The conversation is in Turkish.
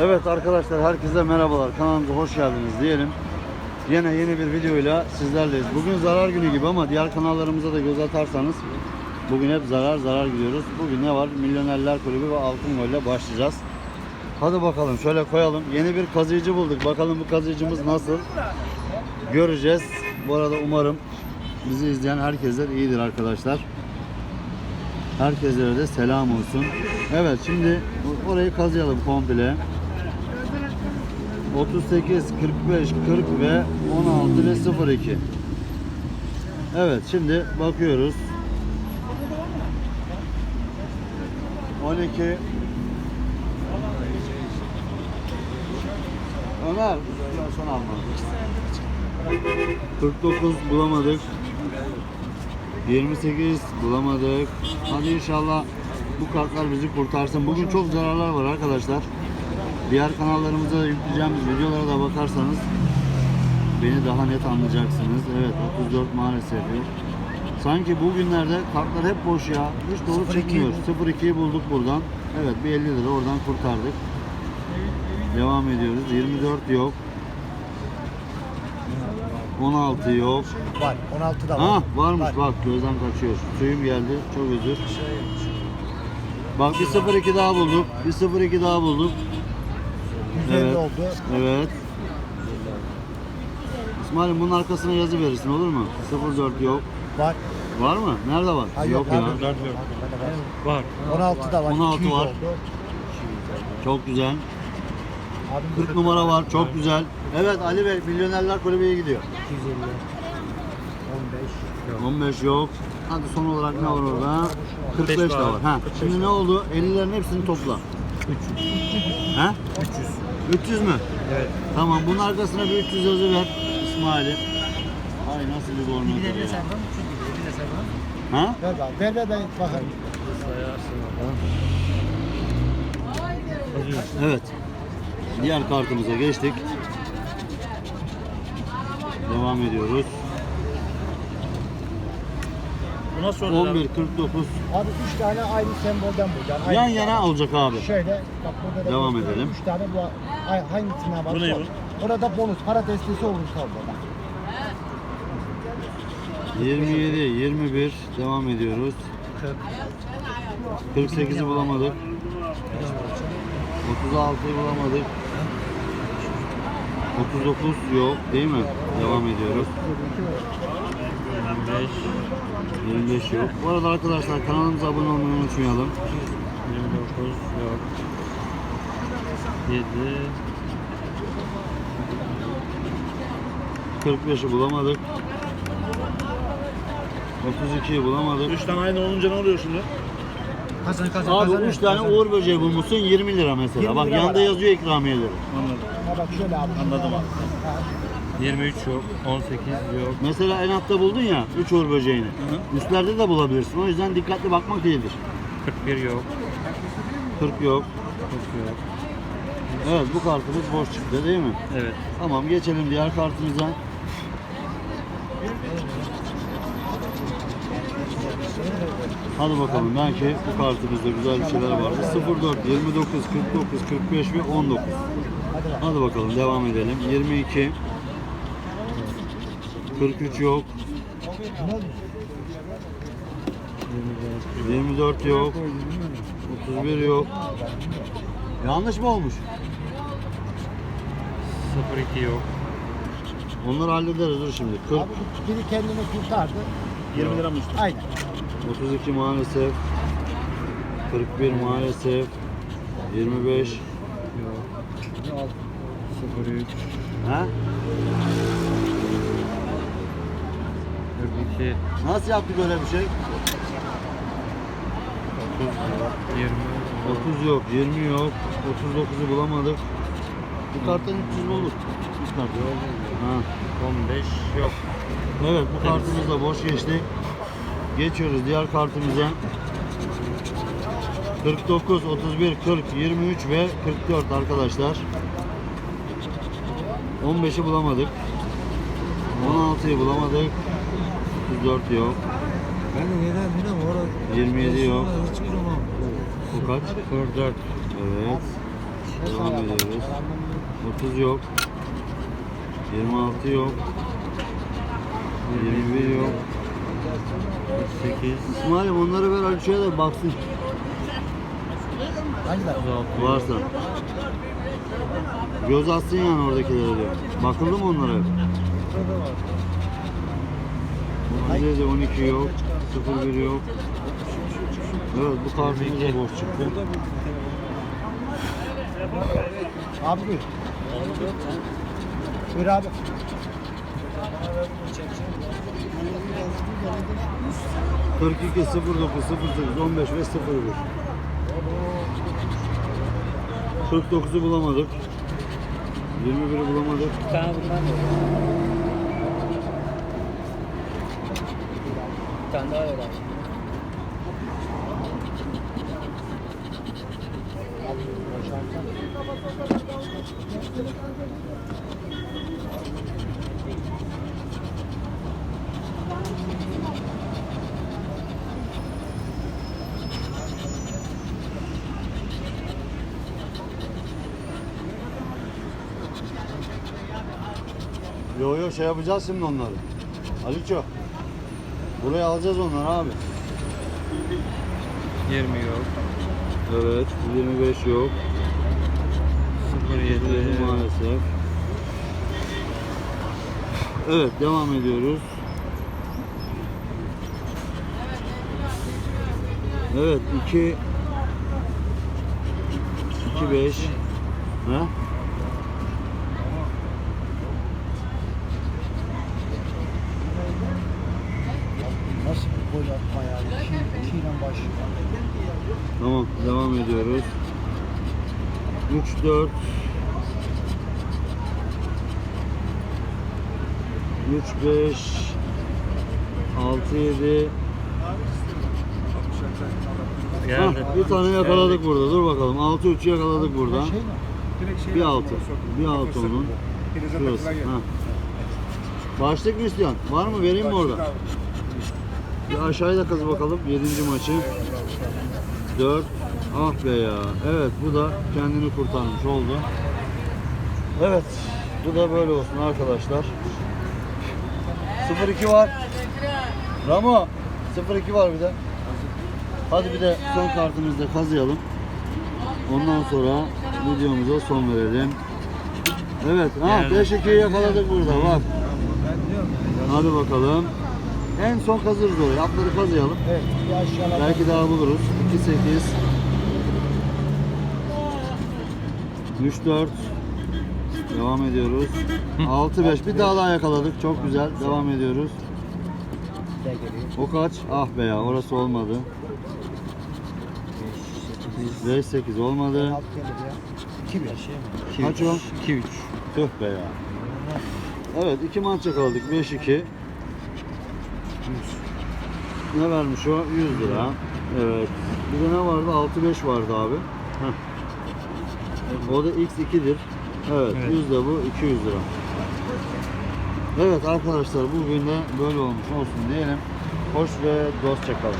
Evet arkadaşlar herkese merhabalar. Kanalımıza hoş geldiniz diyelim. Yine yeni bir videoyla sizlerleyiz. Bugün zarar günü gibi ama diğer kanallarımıza da göz atarsanız bugün hep zarar zarar gidiyoruz. Bugün ne var? Milyonerler Kulübü ve Altın Gol ile başlayacağız. Hadi bakalım şöyle koyalım. Yeni bir kazıyıcı bulduk. Bakalım bu kazıyıcımız nasıl? Göreceğiz. Bu arada umarım bizi izleyen herkesler iyidir arkadaşlar. Herkese de selam olsun. Evet şimdi orayı kazıyalım komple. 38, 45, 40 ve 16 ve 02. Evet şimdi bakıyoruz. 12 Ömer son alma. 49 bulamadık. 28 bulamadık. Hadi inşallah bu kartlar bizi kurtarsın. Bugün çok zararlar var arkadaşlar. Diğer kanallarımıza yükleyeceğimiz videolara da bakarsanız beni daha net anlayacaksınız. Evet 34 maalesef yok. Sanki bugünlerde kartlar hep boş ya. Hiç doğru 0-2 çıkmıyor. bu. 0-2'yi bulduk buradan. Evet bir 50 lira oradan kurtardık. Devam ediyoruz. 24 yok. 16 yok. Var. 16 da var. Ha varmış bak gözden kaçıyor. Suyum geldi. Çok özür. Bak bir 0-2 daha bulduk. Bir 0-2 daha bulduk. 150 Evet. oldu. Evet. İsmail'im bunun arkasına yazı verirsin olur mu? 04 yok. Var. Var mı? Nerede var? Ha, yok, yok, ya. Var. 16 da var. 16 200 var. oldu. Çok güzel. Abim 40 numara var. Çok güzel. Evet Ali Bey Milyonerler Kulübü'ye gidiyor. 250. 15. 15 yok. Hadi son olarak ne var orada? 45 de var. Ha. Şimdi ne oldu? 50'lerin hepsini topla. 300. Ha? 300. 300 mü? Evet. Tamam bunun arkasına bir 300 yazı ver İsmail'im. Ay nasıl bir gol Bir de ya. sen bana. Bir de sen bana. Ha? Ver bak. Ver ver ben bakarım. Evet. Diğer kartımıza geçtik. Devam ediyoruz. Bu nasıl 11 49 Abi 3 tane aynı sembolden bu. Yani yan yana olacak abi. Şöyle bak burada da Devam gösteriyor. edelim. Üç tane bu ay- hangisinden var? Bu ne bu? Burada bonus para destesi olursa orada. 27 21 devam ediyoruz. 48'i bulamadık. 36'yı bulamadık. 39 yok değil mi? Devam ediyoruz. 25, 25 yok. Bu arada arkadaşlar kanalımıza abone olmayı unutmayalım. 29 yok. 7, 45'i bulamadık. 32'yi bulamadık. 3 tane aynı olunca ne oluyor şimdi? Kazan kazan Abi kazan. 3 tane uğur böceği bulmuşsun 20 lira mesela. 20 Bak lira yanda var. yazıyor ikramiyeleri. Anladım. Ha bak şöyle abi. Anladım abi. 23 yok, 18 yok. Mesela en altta buldun ya 3 uğur böceğini. hı. Üstlerde de bulabilirsin. O yüzden dikkatli bakmak iyidir. 41 yok, 40 yok. 40 yok. Evet bu kartımız boş çıktı değil mi? Evet. Tamam geçelim diğer kartımıza. Hadi bakalım belki bu kartımızda güzel bir şeyler vardı. 04, 29, 49, 45 ve 19. Hadi bakalım devam edelim. 22 43 yok. 24 yok. 31 yok. Yanlış mı olmuş? 02 yok. Onları hallederiz dur şimdi. 40, Abi biri kendini kurtardı. 20 lira mı üstü? Aynen. 32 maalesef. 41 maalesef. 25. Yok. 03, Ha? 42, Nasıl yaptık öyle bir şey? 30 yok, 20, 30 yok, 20 yok, 39'u bulamadık. Bu karttan 300 bulduk. Üst kart. Ha. 15 yok. Evet bu kartımız da boş geçti. Geçiyoruz diğer kartımıza. 49, 31, 40, 23 ve 44 arkadaşlar. 15'i bulamadık. 16'yı bulamadık. 34 yok. Ben de neden bilmiyorum orada. 27 yok. Hiç kuramam. Bu kaç? 44, Evet. Devam ediyoruz. 30 yok. 26 yok. 21 yok. 8, İsmail'im onları ver Aliço'ya da baksın. Hangiler? 36 Varsa. Göz atsın yani oradakilere diyor. Bakıldı mı onlara? Bizde de 12 yok. 01 yok. Evet bu kartımız da boş çıktı. Abi buyur. Buyur abi. Kırk iki, sıfır dokuz, sıfır sekiz, on beş ve sıfır bir. 49'u bulamadık. 21'i bulamadık. Bir tane bundan Bir tane daha ver abi. Yo yo şey yapacağız şimdi onları. Aliço. Buraya alacağız onları abi. 20 yok. Evet 25 yok. 07 Dedi maalesef. Evet devam ediyoruz. Evet 2 2 5 Ha? Nasıl bir gol atma ya? İki, ikiyle başlıyor. Tamam devam ediyoruz. 3 4 3 5 6 7 Geldi. bir tane yakaladık burada. Dur bakalım. 6 3 yakaladık burada. Şey mi? Bir altı. Bir altı onun. Şurası. Ha. Başlık mı istiyorsun? Var mı? Vereyim mi orada? Bir aşağıya da kaz bakalım. 7. maçı. 4. Ah be ya. Evet bu da kendini kurtarmış oldu. Evet. Bu da böyle olsun arkadaşlar. 0-2 var. Ramo. 0-2 var bir de. Hadi bir de son kartımızda kazıyalım. Ondan sonra videomuza son verelim. Evet, ha Yani. 5-2'yi yakaladık burada bak. Hadi bakalım. En son kazırız orayı. Atları kazıyalım. Evet. Bir. Belki daha buluruz. 2-8 3-4 Devam ediyoruz. 6-5 bir daha daha yakaladık. Çok güzel. Devam ediyoruz. O kaç? Ah be ya orası olmadı. 5-8 olmadı. Alt gelir ya. İki bir. Şey mi? Kaç o? 2 3. Tüh be ya. Evet iki maç yakaladık 5-2. Ne vermiş o? 100 lira. Evet. Bir de ne vardı? 6-5 vardı abi. Heh. O da x2'dir. Evet, Evet. 100 de bu 200 lira. Evet arkadaşlar bugün de böyle olmuş olsun diyelim. Hoş ve dostça kalın.